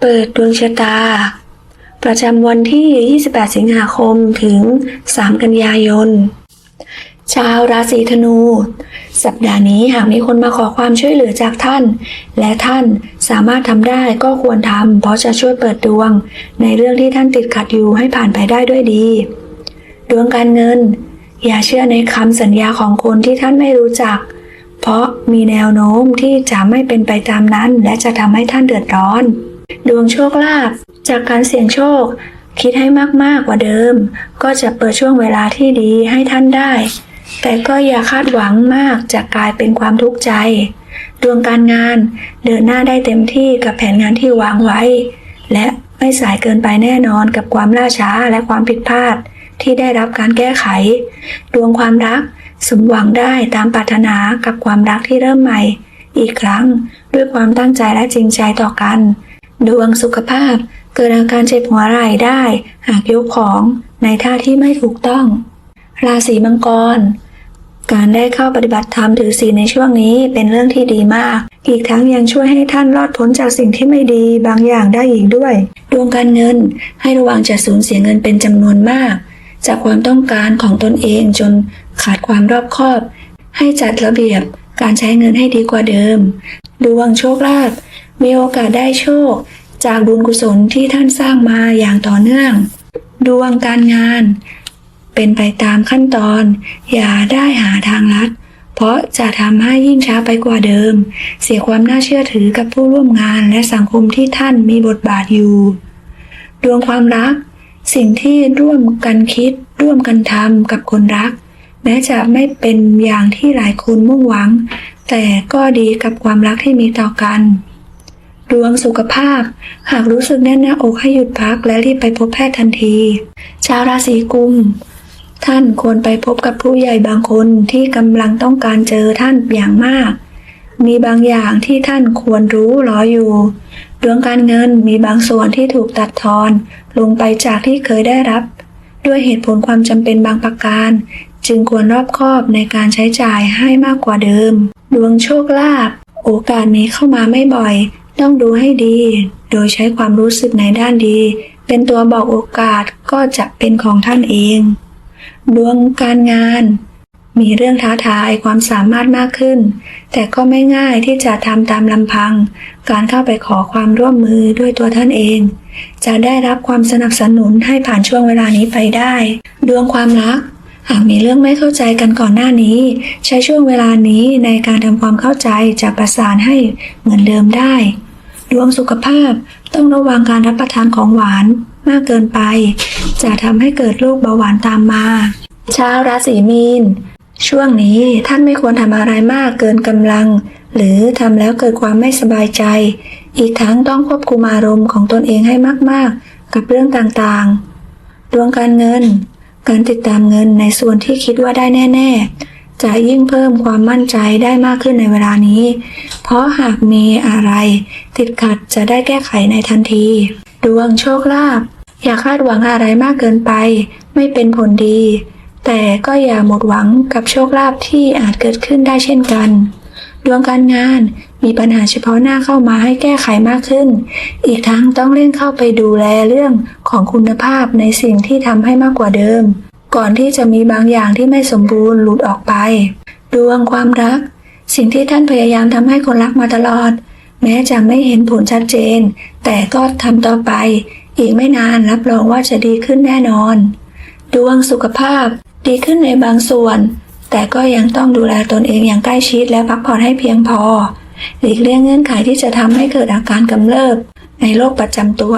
เปิดดวงชะตา ประจำวันที่ 28 สิงหาคมถึง 3 กันยายน ชาวราศีธนู สัปดาห์นี้หากมีคนมาขอความช่วยเหลือจากท่าน และท่านสามารถทำได้ก็ควรทำเพราะจะช่วยเปิดดวง ในเรื่องที่ท่านติดขัดอยู่ให้ผ่านไปได้ด้วยดี ดวงการเงิน อย่าเชื่อในคำสัญญาของคนที่ท่านไม่รู้จักเพราะมีแนวโน้มที่จะไม่เป็นไปตามนั้น และจะทำให้ท่านเดือดร้อน ดวงโชคลาภจากการเสี่ยงโชค คิดให้มากๆกว่าเดิม ก็จะเปิดช่วงเวลาที่ดีให้ท่านได้ แต่ก็อย่าคาดหวังมากจะกลายเป็นความทุกข์ใจ ดวงการงานเดินหน้าได้เต็มที่กับแผนงานที่วางไว้ และไม่สายเกินไปแน่นอนกับความล่าช้าและความผิดพลาด ที่ได้รับการแก้ไข ดวงความรักสมหวังได้ตามปรารถนากับความรักที่เริ่มใหม่ อีกครั้งด้วยความตั้งใจและจริงใจต่อกัน ดวงสุขภาพ เกิดอาการเจ็บหัวไหล่ได้ หากยกของในท่าที่ไม่ถูกต้อง ราศีมังกร การได้เข้าปฏิบัติธรรมถือศีลในช่วงนี้เป็นเรื่องที่ดีมาก อีกทั้งยังช่วยให้ท่านรอดพ้นจากสิ่งที่ไม่ดีบางอย่างได้อีกด้วย ดวงการเงินให้ระวังจะสูญเสียเงินเป็นจำนวนมาก จากความต้องการของตนเองจนขาดความรอบคอบ ให้จัดระเบียบการใช้เงินให้ดีกว่าเดิม ดวงโชคลาภมีโอกาสได้โชค จากบุญกุศลที่ท่านสร้างมาอย่างต่อเนื่อง ดวงการงาน เป็นไปตามขั้นตอน อย่าได้หาทางลัด เพราะจะทำให้ยิ่งช้าไปกว่าเดิม เสียความน่าเชื่อถือกับผู้ร่วมงานและสังคมที่ท่านมีบทบาทอยู่ ดวงความรัก สิ่งที่ร่วมกันคิด ร่วมกันทำกับคนรัก แม้จะไม่เป็นอย่างที่หลายคนมุ่งหวัง แต่ก็ดีกับความรักที่มีต่อกัน ดวงสุขภาพ หากรู้สึกแน่นหน้าอกให้หยุดพักและรีบไปพบแพทย์ทันที ชาวราศีกุม ท่านควรไปพบกับผู้ใหญ่บางคนที่กำลังต้องการเจอท่านอย่างมาก มีบางอย่างที่ท่านควรรู้รออยู่ ดวงการเงินมีบางส่วนที่ถูกตัดทอน ลงไปจากที่เคยได้รับ ด้วยเหตุผลความจำเป็นบางประการ จึงควรรอบคอบในการใช้จ่ายให้มากกว่าเดิม ดวงโชคลาภโอกาสนี้เข้ามาไม่บ่อย ต้องดูให้ดี โดยใช้ความรู้สึกในด้านดี เป็นตัวบอกโอกาสก็จะเป็นของท่านเอง ดวงการงาน มีเรื่องท้าทายความสามารถมากขึ้น แต่ก็ไม่ง่ายที่จะทำตามลำพัง การเข้าไปขอความร่วมมือด้วยตัวท่านเอง จะได้รับความสนับสนุนให้ผ่านช่วงเวลานี้ไปได้ ดวงความรักหากมีเรื่องไม่เข้าใจกันก่อนหน้านี้ ใช้ช่วงเวลานี้ในการทำความเข้าใจจะประสานให้เหมือนเดิมได้ ดวงสุขภาพต้องระวังการรับประทานของหวานมากเกินไป จะทำให้เกิดโรคเบาหวานตามมา ชาวราศีมีน ช่วงนี้ท่านไม่ควรทำอะไรมากเกินกำลัง หรือทำแล้วเกิดความไม่สบายใจ อีกทั้งต้องควบคุมอารมณ์ของตนเองให้มาก ๆ กับเรื่องต่างๆ ดวงการเงิน การติดตามเงินในส่วนที่คิดว่าได้แน่ ๆ จะยิ่งเพิ่มความมั่นใจได้มากขึ้นในเวลานี้ เพราะหากมีอะไรติดขัดจะได้แก้ไขในทันที ดวงโชคลาภอย่าคาดหวังอะไรมากเกินไป ไม่เป็นผลดี แต่ก็อย่าหมดหวังกับโชคลาภที่อาจเกิดขึ้นได้เช่นกัน ดวงการงานมีปัญหาเฉพาะหน้าเข้ามาให้แก้ไขมากขึ้น อีกทั้งต้องเร่งเข้าไปดูแลเรื่องของคุณภาพในสิ่งที่ทำให้มากกว่าเดิม ก่อนที่จะมีบางอย่างที่ไม่สมบูรณ์หลุดออกไป ดวงความรัก สิ่งที่ท่านพยายามทำให้คนรักมาตลอด แม้จะไม่เห็นผลชัดเจน แต่ก็ทำต่อไป อีกไม่นานรับรองว่าจะดีขึ้นแน่นอน ดวงสุขภาพ ดีขึ้นในบางส่วน แต่ก็ยังต้องดูแลตนเองอย่างใกล้ชิดและพักผ่อนให้เพียงพอหลีกเลี่ยงเงื่อนไขที่จะทำให้เกิดอาการกำเริบในโรคประจำตัว